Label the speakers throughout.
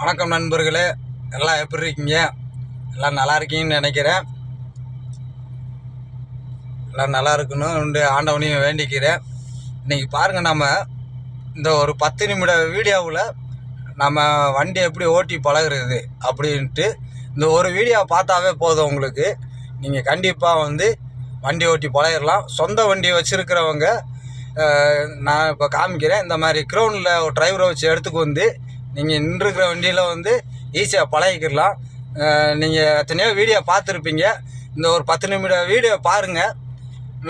Speaker 1: வணக்கம் நண்பர்களே. எல்லாம் எப்படி இருக்கீங்க? எல்லாம் நல்லா இருக்கீங்கன்னு நினைக்கிறேன். எல்லாம் நல்லா இருக்கணும். ஆண்டவனையும் வேண்டிக்கிறேன். இன்றைக்கி பாருங்கள் நம்ம இந்த ஒரு பத்து நிமிட வீடியோவில் நம்ம வண்டி எப்படி ஓட்டி பழகுறது அப்படின்ட்டு இந்த ஒரு வீடியோ பார்த்தாவே போதும் உங்களுக்கு. நீங்கள் கண்டிப்பாக வந்து வண்டி ஓட்டி பழகிடலாம். சொந்த வண்டி வச்சுருக்கிறவங்க நான் இப்போ காமிக்கிறேன். இந்த மாதிரி க்ரௌனில் ஒரு டிரைவரை வச்சு எடுத்துக்கு வந்து நீங்கள் நின்றுக்கிற வண்டியில் வந்து ஈஸியாக பழகிக்கிடலாம் நீங்கள் எத்தனையோ வீடியோ பார்த்துருப்பீங்க. இந்த ஒரு பத்து நிமிட வீடியோ பாருங்கள்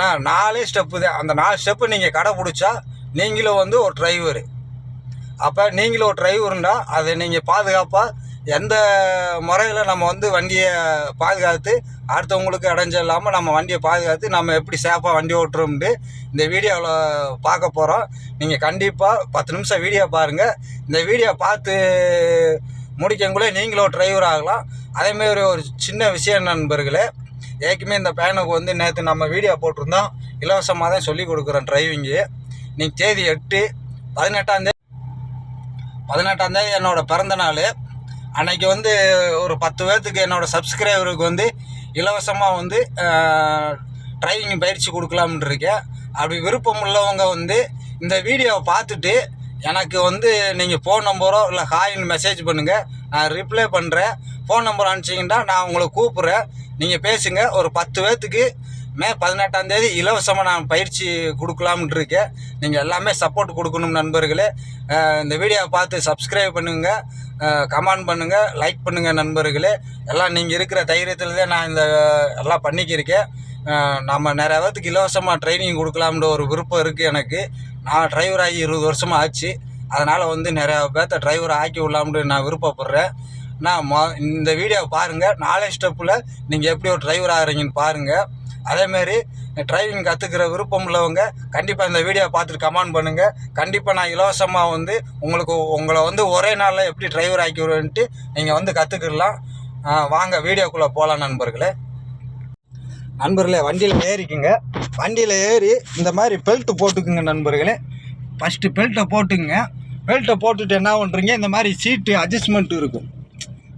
Speaker 1: நான் நாலே ஸ்டெப்பு தான். அந்த நாலு ஸ்டெப்பு நீங்கள் கடைப்பிடிச்சா நீங்களும் வந்து ஒரு டிரைவரு அப்போ நீங்களும் ஒரு டிரைவருண்டா அதை நீங்கள் பாதுகாப்பாக எந்த முறையில் நம்ம வந்து வண்டியை பாதுகாத்து அடுத்தவங்களுக்கு இடைஞ்சல் இல்லாமல் நம்ம வண்டியை பாதுகாத்து நம்ம எப்படி சேஃபாக வண்டி ஓட்டுறோம்ட்டு இந்த வீடியோவில் பார்க்க போகிறோம் நீங்கள் கண்டிப்பாக பத்து நிமிஷம் வீடியோ பாருங்கள் இந்த வீடியோ பார்த்து முடிக்கங்குள்ளே நீங்களும் டிரைவர் ஆகலாம். அதேமாரி ஒரு சின்ன விஷயம் நண்பர்களே ஏற்கனவே இந்த பேனுக்கு வந்து நேற்று நம்ம வீடியோ போட்டிருந்தோம். இலவசமாக தான் சொல்லி கொடுக்குறோம் டிரைவிங்கு நீங்கள் தேதி எட்டு பதினெட்டாந்தேதி பதினெட்டாந்தேதி என்னோடய பிறந்த நாள். அன்றைக்கி வந்து ஒரு பத்து பேர்த்துக்கு என்னோடய சப்ஸ்கிரைபருக்கு வந்து இலவசமாக வந்து டிரைவிங் பயிற்சி கொடுக்கலாம்னு இருக்கேன். அப்படி விருப்பம் உள்ளவங்க வந்து இந்த வீடியோவை பார்த்துட்டு எனக்கு வந்து நீங்கள் ஃபோன் நம்பரோ இல்லை ஹாய்னு மெசேஜ் பண்ணுங்கள் நான் ரிப்ளை பண்ணுறேன் ஃபோன் நம்பர் அனுப்பிச்சிங்கன்னா நான் உங்களை கூப்பிட்றேன். நீங்கள் பேசுங்க. ஒரு பத்து பேர்த்துக்கு மே பதினெட்டாம் தேதி இலவசமாக நான் பயிற்சி கொடுக்கலாம்னு இருக்கேன். நீங்கள் எல்லாமே சப்போர்ட் கொடுக்கணும் நண்பர்களே. இந்த வீடியோவை பார்த்து சப்ஸ்கிரைப் பண்ணுங்கள் கமெண்ட் பண்ணுங்கள் லைக் பண்ணுங்கள் நண்பர்களே. எல்லாம் நீங்கள் இருக்கிற தைரியத்தில் தான் நான் இந்த எல்லாம் பண்ணிக்கிருக்கேன். நம்ம நிறைய பேர்த்துக்கு இலவசமாக ட்ரைனிங் கொடுக்கலாம்ன்ற ஒரு விருப்பம் இருக்குது எனக்கு. நான் டிரைவர் ஆகி இருபது வருஷமாக ஆச்சு. அதனால் வந்து நிறையா பேர்த்த டிரைவர் ஆக்கி விடலாம்னு நான் விருப்பப்படுறேன். நான் மொ இந்த வீடியோவை பாருங்கள் நாலே ஸ்டெப்பில் நீங்கள் எப்படி ஒரு டிரைவர் ஆகிறீங்கன்னு பாருங்கள் அதேமாரி டிரைவிங் கற்றுக்கிற விருப்பம் உள்ளவங்க கண்டிப்பாக இந்த வீடியோ பார்த்துட்டு கமெண்ட் பண்ணுங்கள் கண்டிப்பாக நான் இலவசமாக வந்து உங்களுக்கு உங்களை வந்து ஒரே நாளில் எப்படி டிரைவர் ஆக்கி விடுவேன்ட்டு நீங்கள் வந்து கற்றுக்கிடலாம் வாங்க வீடியோக்குள்ளே போகலாம் நண்பர்களே. நண்பர்களே வண்டியில் ஏறிக்குங்க. வண்டியில் ஏறி இந்த மாதிரி பெல்ட்டு போட்டுக்குங்க நண்பர்களே. ஃபஸ்ட்டு பெல்ட்டை போட்டுங்க பெல்ட்டை போட்டுட்டு என்ன பண்ணுறீங்க இந்த மாதிரி சீட்டு அட்ஜஸ்ட்மெண்ட் இருக்கும்.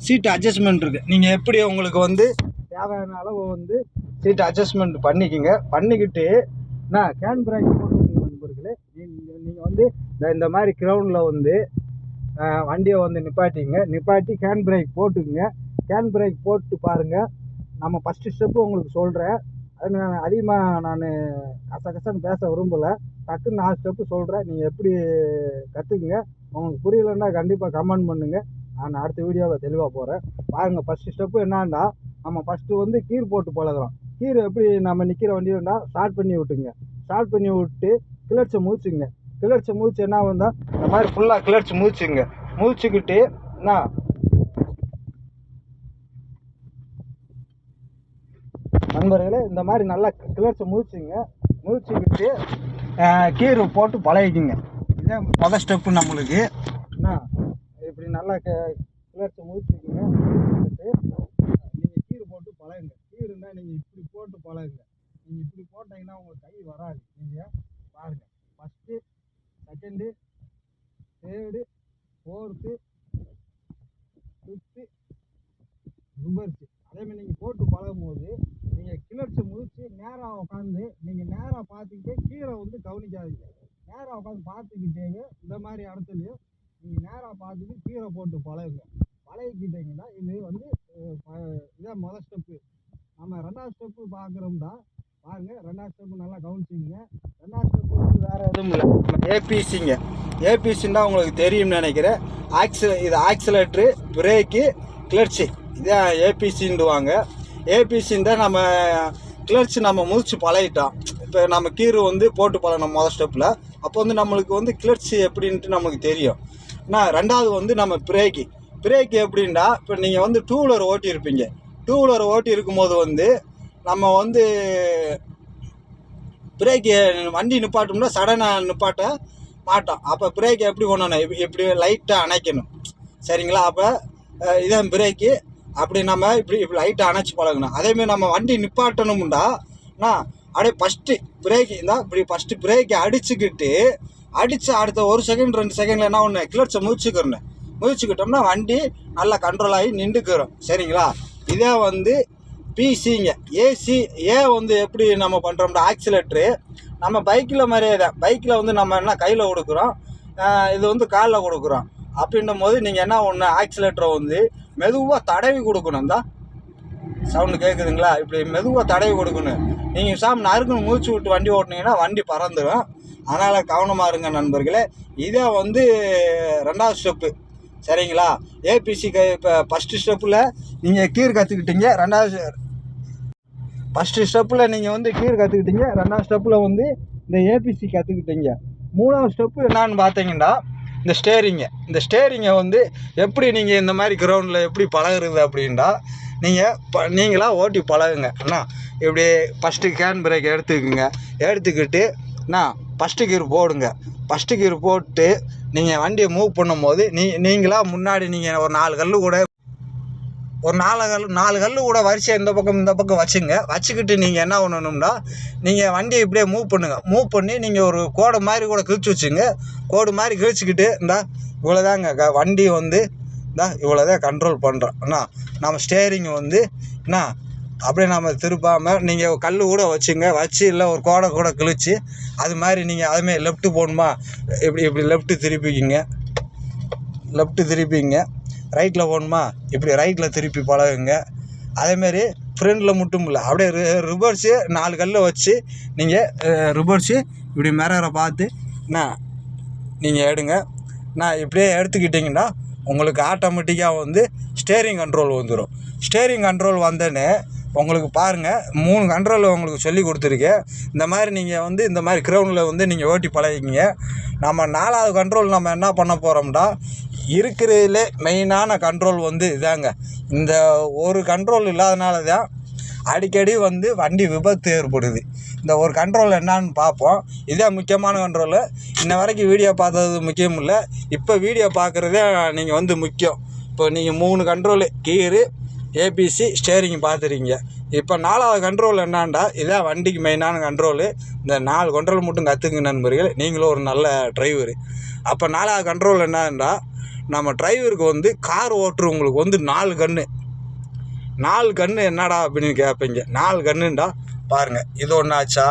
Speaker 1: சீட்டு அட்ஜஸ்ட்மெண்ட் இருக்குது நீங்கள் எப்படி உங்களுக்கு வந்து தேவையான அளவு வந்து சீட்டு அட்ஜஸ்ட்மெண்ட் பண்ணிக்கிங்க. பண்ணிக்கிட்டு நான் கேன் பிரேக் போட்டுக்கோங்க நண்பர்களே. நீங்கள் நீங்கள் வந்து இந்த இந்த மாதிரி கிரவுண்டில் வந்து வண்டியை வந்து நிப்பாட்டிங்க. நிப்பாட்டி கேன் பிரேக் போட்டுக்குங்க. கேன் பிரேக் போட்டு பாருங்கள் நம்ம ஃபஸ்ட்டு ஸ்டெப்பு உங்களுக்கு சொல்கிறேன் அது நான் அதிகமாக நான் கசகசன்னு பேச விரும்பலை. டக்குன்னு நாலு ஸ்டெப்பு சொல்கிறேன் நீங்கள் எப்படி கற்றுக்குங்க உங்களுக்கு புரியலைன்னா கண்டிப்பாக கமெண்ட் பண்ணுங்கள் நான் அடுத்த வீடியோவில் தெளிவாக போகிறேன் பாருங்கள் ஃபஸ்ட்டு ஸ்டெப்பு என்னன்னா நம்ம ஃபஸ்ட்டு வந்து கீர் போட்டு பழகிறோம். கீர் எப்படி நம்ம நிற்கிற வண்டியிலண்டா ஸ்டார்ட் பண்ணி விட்டுங்க. ஸ்டார்ட் பண்ணி விட்டு கிளர்ச்சை முடிச்சுங்க கிளர்ச்சை முடிச்சு என்ன வந்தால் இந்த மாதிரி ஃபுல்லாக கிளர்ச்சி முடிச்சுங்க முடிச்சுக்கிட்டு என்ன நண்பர்களே இந்த மாதிரி நல்லா கிளர்ச்சி முடிச்சுங்க முடிச்சுக்கிட்டு கீரை போட்டு பழகிக்குங்க. இதே மொதல் ஸ்டெப்பு நம்மளுக்கு. என்ன இப்படி நல்லா கிளர்ச்சி முடிச்சுக்கிங்க நீங்கள் கீரை போட்டு பழகுங்க. கீருன்னா நீங்கள் இப்படி போட்டு பழகுங்க. நீங்கள் இப்படி போட்டீங்கன்னா உங்களுக்கு கை வராது. நீங்கள் பாருங்கள் first second third fourth fifth reverse அதேமாதிரி நீங்கள் போட்டு பழகும் போது நீங்கள் கிளர்ச்சி முடிச்சு நேராக உட்காந்து நீங்கள் நேராக பார்த்துக்கிட்டே கீழே வந்து கவனிக்காதீங்க நேராக உட்காந்து பார்த்துக்கிட்டே இந்த மாதிரி இடத்துலையும் நீங்கள் வந்து கீரை போட்டு பழகுங்க. பழகிக்கிட்டீங்கன்னா இது வந்து ப- இதான் முதல் ஸ்டெப்பு நம்ம ரெண்டாவது ஸ்டெப்பு பார்க்குறோம்னா பாருங்க ரெண்டாவது ஸ்டெப்பு நல்லா கவனிச்சிங்க ரெண்டாவது ஸ்டெப்பு வந்து வேறு எதுவும் இல்லை. ஏபிசிங்க ஏபிசின்னா உங்களுக்கு தெரியும்னு நினைக்கிறேன். ஆக்சில இது ஆக்சிலேட்ரு பிரேக்கு கிளர்ச்சி இதான் ஏபிசின்டுவாங்க ஏபிசின்னு தான் நம்ம கிளர்ச்சி நம்ம முதிச்சு பழகிட்டோம். இப்போ நம்ம கீரை வந்து போட்டு பழகணும் முதல் ஸ்டெப்பில் அப்போ வந்து நம்மளுக்கு வந்து கிளர்ச்சி எப்படின்ட்டு நமக்கு தெரியும். நான் ரெண்டாவது வந்து நம்ம பிரேக்கு. பிரேக்கு எப்படின்னா இப்போ நீங்கள் வந்து டூ வீலர் ஓட்டியிருப்பீங்க டூ வீலர் ஓட்டி இருக்கும்போது வந்து நம்ம வந்து பிரேக்கு வண்டி நிப்பாட்டோம்னா சடனாக நிப்பாட்ட மாட்டோம். அப்போ பிரேக்கு எப்படி பண்ணணும் இப்படி இப்படி லைட்டாக அணைக்கணும்? சரிங்களா? அப்போ இதான் பிரேக்கு. அப்படி நம்ம இப்படி இப்படி லைட்டாக அணைச்சி பழகணும். அதேமாரி நம்ம வண்டி நிப்பாட்டணும்டா நான் அப்படியே ஃபஸ்ட்டு பிரேக்கு இருந்தால் இப்படி ஃபஸ்ட்டு பிரேக்கை அடிச்சுக்கிட்டு அடித்து அடுத்த ஒரு செகண்ட் ரெண்டு செகண்டில் என்ன ஒன்று கிளர்ச்சை முடிச்சுக்கிறணும் முயற்சிக்கிட்டோம்னா வண்டி நல்லா கண்ட்ரோல் ஆகி நின்றுக்கிறோம். சரிங்களா? இதே வந்து பிசிங்க ஏசி ஏ வந்து எப்படி நம்ம பண்ணுறோம்னா ஆக்சிலேட்ரு நம்ம பைக்கில் மாதிரியே தான். பைக்கில் வந்து நம்ம என்ன கையில் கொடுக்குறோம். இது வந்து காலில் கொடுக்குறோம். அப்படின்னும் போது நீங்கள் என்ன ஒன்று ஆக்சிலேட்டரை வந்து மெதுவாக தடவி கொடுக்கணும். தான் சவுண்டு கேட்குதுங்களா இப்படி மெதுவாக தடவி கொடுக்கணும். நீங்கள் சாம் நறுக்குன்னு மூச்சு விட்டு வண்டி ஓட்டினீங்கன்னா வண்டி பறந்துடும் அதனால் கவனமாக இருங்க நண்பர்களே. இதே வந்து ரெண்டாவது ஸ்டெப்பு சரிங்களா? ஏபிசி க இப்போ ஃபஸ்ட்டு ஸ்டெப்பில் நீங்கள் கீர் கற்றுக்கிட்டீங்க ரெண்டாவது ஃபஸ்ட்டு ஸ்டெப்பில் நீங்கள் வந்து கீர் கற்றுக்கிட்டீங்க ரெண்டாவது ஸ்டெப்பில் வந்து இந்த ஏபிசி கற்றுக்கிட்டீங்க மூணாவது ஸ்டெப்பு என்னான்னு பார்த்தீங்கன்னா இந்த ஸ்டேரிங்க இந்த ஸ்டேரிங்கை வந்து எப்படி நீங்கள் இந்த மாதிரி கிரவுண்டில் எப்படி பழகுறது அப்படின்டா நீங்கள் ப நீங்களாக ஓட்டி பழகுங்க. அண்ணா இப்படி ஃபஸ்ட்டு கேன் பிரேக் எடுத்துக்கோங்க. எடுத்துக்கிட்டு அண்ணா ஃபஸ்ட்டு கீர் போடுங்க. ஃபஸ்ட்டு கீர் போட்டு நீங்கள் வண்டியை மூவ் பண்ணும்போது நீ நீங்களாக முன்னாடி நீங்கள் ஒரு நாலு கல் கூட ஒரு நாலு கல் நாலு கல் கூட வரிசையாக இந்த பக்கம் இந்த பக்கம் வச்சுங்க. வச்சுக்கிட்டு நீங்கள் என்ன பண்ணணும்னா நீங்கள் வண்டியை இப்படியே மூவ் பண்ணுங்கள் மூவ் பண்ணி நீங்கள் ஒரு கோடை மாதிரி கூட கிழிச்சு வச்சுங்க. கோடு மாதிரி கிழிச்சிக்கிட்டு இந்தா இவ்வளோதாங்க க வண்டி வந்து இந்தா இவ்வளோதான் கண்ட்ரோல் பண்ணுறோம் அண்ணா நம்ம ஸ்டேரிங் வந்து என்ன அப்படியே நம்ம திருப்பாமல் நீங்கள் கல் கூட வச்சுங்க. வச்சு இல்லை ஒரு கோடை கூட கிழிச்சு அது மாதிரி நீங்கள் அதுமாரி லெஃப்ட்டு போகணுமா இப்படி இப்படி லெஃப்ட்டு திருப்பிக்கிங்க. லெஃப்ட்டு திருப்பிங்க. ரைட்டில் போகணுமா இப்படி ரைட்டில் திருப்பி பழகுங்க. அதேமாரி ஃப்ரெண்டில் மட்டும் இல்லை அப்படியே ரி ரிவர்ஸு நாலு கல்லை வச்சு நீங்கள் ரிவர்ஸு இப்படி மிரரை பார்த்து நான் நீங்கள் எடுங்க. நான் இப்படியே எடுத்துக்கிட்டிங்கன்னா உங்களுக்கு ஆட்டோமேட்டிக்காக வந்து ஸ்டேரிங் கண்ட்ரோல் வந்துடும் ஸ்டேரிங் கண்ட்ரோல் வந்தோடனே உங்களுக்கு பாருங்கள் மூணு கண்ட்ரோல் உங்களுக்கு சொல்லி கொடுத்துருக்கேன் இந்த மாதிரி நீங்கள் வந்து இந்த மாதிரி கிரவுண்டில் வந்து நீங்கள் ஓட்டி பழகிக்கிங்க. நம்ம நாலாவது கண்ட்ரோல் நம்ம என்ன பண்ண போகிறோம்னா இருக்கிறதுலே மெயினான கண்ட்ரோல் வந்து இதாங்க. இந்த ஒரு கண்ட்ரோல் இல்லாதனால தான் அடிக்கடி வந்து வண்டி விபத்து ஏற்படுது. இந்த ஒரு கண்ட்ரோல் என்னான்னு பார்ப்போம். இதே முக்கியமான கண்ட்ரோலு இன்ன வரைக்கும் வீடியோ பார்த்தது முக்கியம் இல்லை. இப்போ வீடியோ பார்க்குறதே நீங்கள் வந்து முக்கியம். இப்போ நீங்கள் மூணு கண்ட்ரோலு கீரு ஏபிசி ஸ்டேரிங் பார்த்துருக்கீங்க இப்போ நாலாவது கண்ட்ரோல் என்னான்டா இதான் வண்டிக்கு மெயினான கண்ட்ரோலு இந்த நாலு கண்ட்ரோல் மட்டும் கற்றுக்குங்க நண்பர்கள். நீங்களும் ஒரு நல்ல டிரைவரு அப்போ நாலாவது கண்ட்ரோல் என்னன்னா நம்ம டிரைவருக்கு வந்து கார் ஓட்டுறவங்களுக்கு வந்து நாலு கன்று நாலு கன்று என்னடா அப்படின்னு கேட்பீங்க நாலு கன்றுண்டா பாருங்கள் இது ஒன்றாச்சா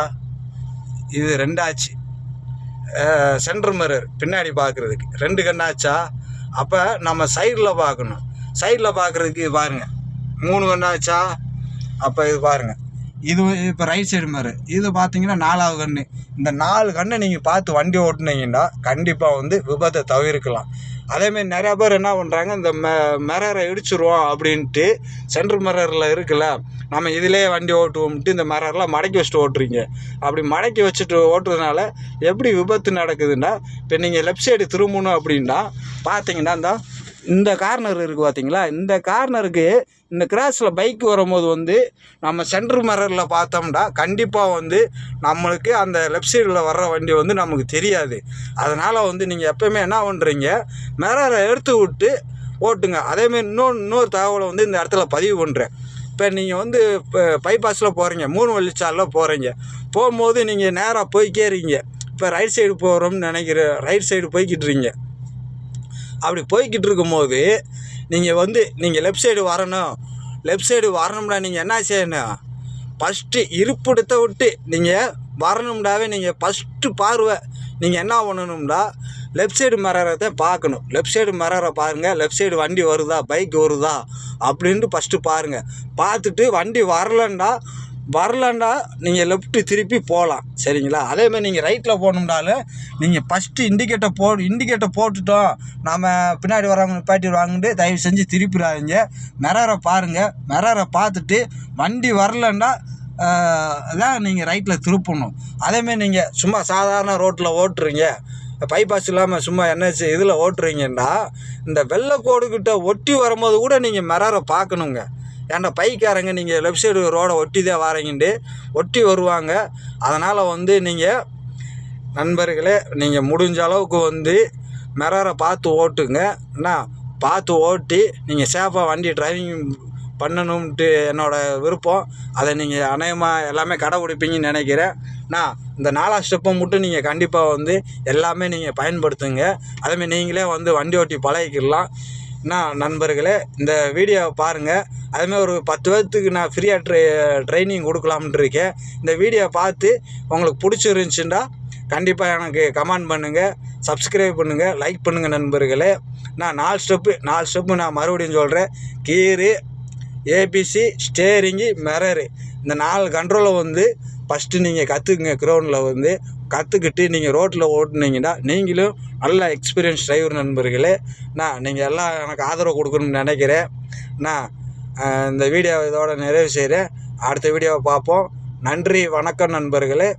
Speaker 1: இது ரெண்டாச்சு. சென்டர் மிரர் பின்னாடி பார்க்குறதுக்கு ரெண்டு கண்ணாச்சா அப்போ நம்ம சைடில் பார்க்கணும். சைடில் பார்க்குறதுக்கு பாருங்கள் மூணு கண்ணாச்சா அப்போ இது பாருங்கள் இது இப்போ ரைட் சைடு மாதிரி இது பார்த்தீங்கன்னா நாலாவது கன்று இந்த நாலு கண்ணை நீங்கள் பார்த்து வண்டி ஓட்டுனீங்கன்னா கண்டிப்பாக வந்து விபத்தை தவிர்க்கலாம். அதேமாரி நிறையா பேர் என்ன பண்ணுறாங்க இந்த மெ மிரரை இடிச்சிருவோம் அப்படின்ட்டு சென்ட்ரல் மிரரில் இருக்குல்ல நம்ம இதிலே வண்டி ஓட்டுவோம்ட்டு இந்த மிரரெலாம் மடக்கி வச்சுட்டு ஓட்டுறீங்க. அப்படி மடக்கி வச்சுட்டு ஓட்டுறதுனால எப்படி விபத்து நடக்குதுன்னா இப்போ நீங்கள் லெஃப்ட் சைடு திரும்பணும் அப்படின்னா பார்த்தீங்கன்னா இந்த இந்த கார்னர் இருக்குது பார்த்தீங்களா இந்த கார்னருக்கு இந்த கிராஸில் பைக் வரும்போது வந்து நம்ம சென்ட்ரு மிரரில் பார்த்தோம்னா கண்டிப்பாக வந்து நம்மளுக்கு அந்த லெஃப்ட் சைடில் வர்ற வண்டி வந்து நமக்கு தெரியாது. அதனால் வந்து நீங்கள் எப்போயுமே என்ன பண்ணுறீங்க மிரரை எடுத்து விட்டு ஓட்டுங்க. அதேமாரி இன்னொன்று இன்னொரு தகவலை வந்து இந்த இடத்துல பதிவு பண்ணுறேன் இப்போ நீங்கள் வந்து இப்போ பைபாஸில் போகிறீங்க மூணு வழிச்சாலில் போகிறீங்க போகும்போது நீங்கள் நேராக போய்க்கே இருக்கீங்க. இப்போ ரைட் சைடு போகிறோம்னு நினைக்கிற ரைட் சைடு போய்கிட்டு இருக்கீங்க. அப்படி போய்கிட்டு இருக்கும்போது நீங்கள் வந்து நீங்கள் லெஃப்ட் சைடு வரணும். லெஃப்ட் சைடு வரணும்னா நீங்கள் என்ன செய்யணும்? ஃபஸ்ட்டு இருப்பிடத்தை விட்டு நீங்கள் வரணும்டாவே நீங்கள் ஃபஸ்ட்டு பார்வை நீங்கள் என்ன பண்ணணும்டா? லெஃப்ட் சைடு மிரரை பார்க்கணும். லெஃப்ட் சைடு மிரரை பாருங்கள் லெஃப்ட் சைடு வண்டி வருதா பைக் வருதா அப்படின்ட்டு ஃபஸ்ட்டு பாருங்கள் பார்த்துட்டு வண்டி வரலன்னா வரலன்னா நீங்கள் லெஃப்ட்டு திருப்பி போகலாம் சரிங்களா? அதேமாதிரி நீங்கள் ரைட்டில் போகணும்னாலும் நீங்கள் ஃபஸ்ட்டு இண்டிகேட்டர் போ இண்டிகேட்டர் போட்டுட்டோம். நாம் பின்னாடி வரவங்க நிப்பாட்டிடுவாங்கன்ட்டு தயவு செஞ்சு திருப்பிடாதீங்க. மிரரை பாருங்கள் மிரரை பார்த்துட்டு வண்டி வரலன்னா தான் நீங்கள் ரைட்டில் திருப்பணும். அதேமாரி நீங்கள் சும்மா சாதாரண ரோட்டில் ஓட்டுறீங்க. பைபாஸ் இல்லாமல் சும்மா என்ஹெச் இதில் ஓட்டுறீங்கன்னா இந்த வெள்ளைக்கோடுக்கிட்ட ஒட்டி வரும்போது கூட நீங்கள் மிரரை பார்க்கணுங்க. ஏன்டா பைக்காரங்க நீங்கள் லெஃப்ட் சைடு ரோடை ஒட்டி தான் வரீங்கன்ட்டு ஒட்டி வருவாங்க. அதனால் வந்து நீங்கள் நண்பர்களே நீங்கள் முடிஞ்ச அளவுக்கு வந்து மிரரை பார்த்து ஓட்டுங்க. என்ன? பார்த்து ஓட்டி நீங்கள் சேஃபாக வண்டி டிரைவிங் பண்ணணும்ட்டு என்னோடய விருப்பம். அதை நீங்கள் அநேகமாக எல்லாமே கடைப்பிடிப்பீங்கன்னு நினைக்கிறேன். நான் இந்த நாலாம் ஸ்டெப்பை மட்டும் நீங்கள் கண்டிப்பாக வந்து எல்லாமே நீங்கள் பயன்படுத்துங்க. அதேமாதிரி நீங்களே வந்து வண்டி ஓட்டி பழகிக்கிடலாம் என்ன நண்பர்களே இந்த வீடியோவை பாருங்கள் அதுமாதிரி ஒரு பத்து பேர்த்துக்கு நான் ஃப்ரீயாக ட்ரை ட்ரைனிங் கொடுக்கலாம்னு இருக்கேன் இந்த வீடியோவை பார்த்து உங்களுக்கு பிடிச்சிருந்துச்சுன்னா கண்டிப்பாக எனக்கு கமெண்ட் பண்ணுங்கள் சப்ஸ்கிரைப் பண்ணுங்கள் லைக் பண்ணுங்கள் நண்பர்களே. நான் நாலு ஸ்டெப்பு நாலு ஸ்டெப்பு நான் மறுபடியும் சொல்கிறேன் கீரு ஏபிசி ஸ்டேரிங்கு மிரரு இந்த நாலு கண்ட்ரோலை வந்து ஃபஸ்ட்டு நீங்கள் கற்றுக்குங்க க்ரௌண்டில் வந்து கற்றுக்கிட்டு நீங்கள் ரோட்டில் ஓட்டுனீங்கன்னா நீங்களும் நல்ல எக்ஸ்பீரியன்ஸ் டிரைவர் நண்பர்களே. நான் நீங்கள் எல்லாம் எனக்கு ஆதரவு கொடுக்கணும்னு நினைக்கிறேன். நான் இந்த வீடியோ இதோட நிறைவு செய்கிறேன் அடுத்த வீடியோவை பார்ப்போம். நன்றி வணக்கம் நண்பர்களே.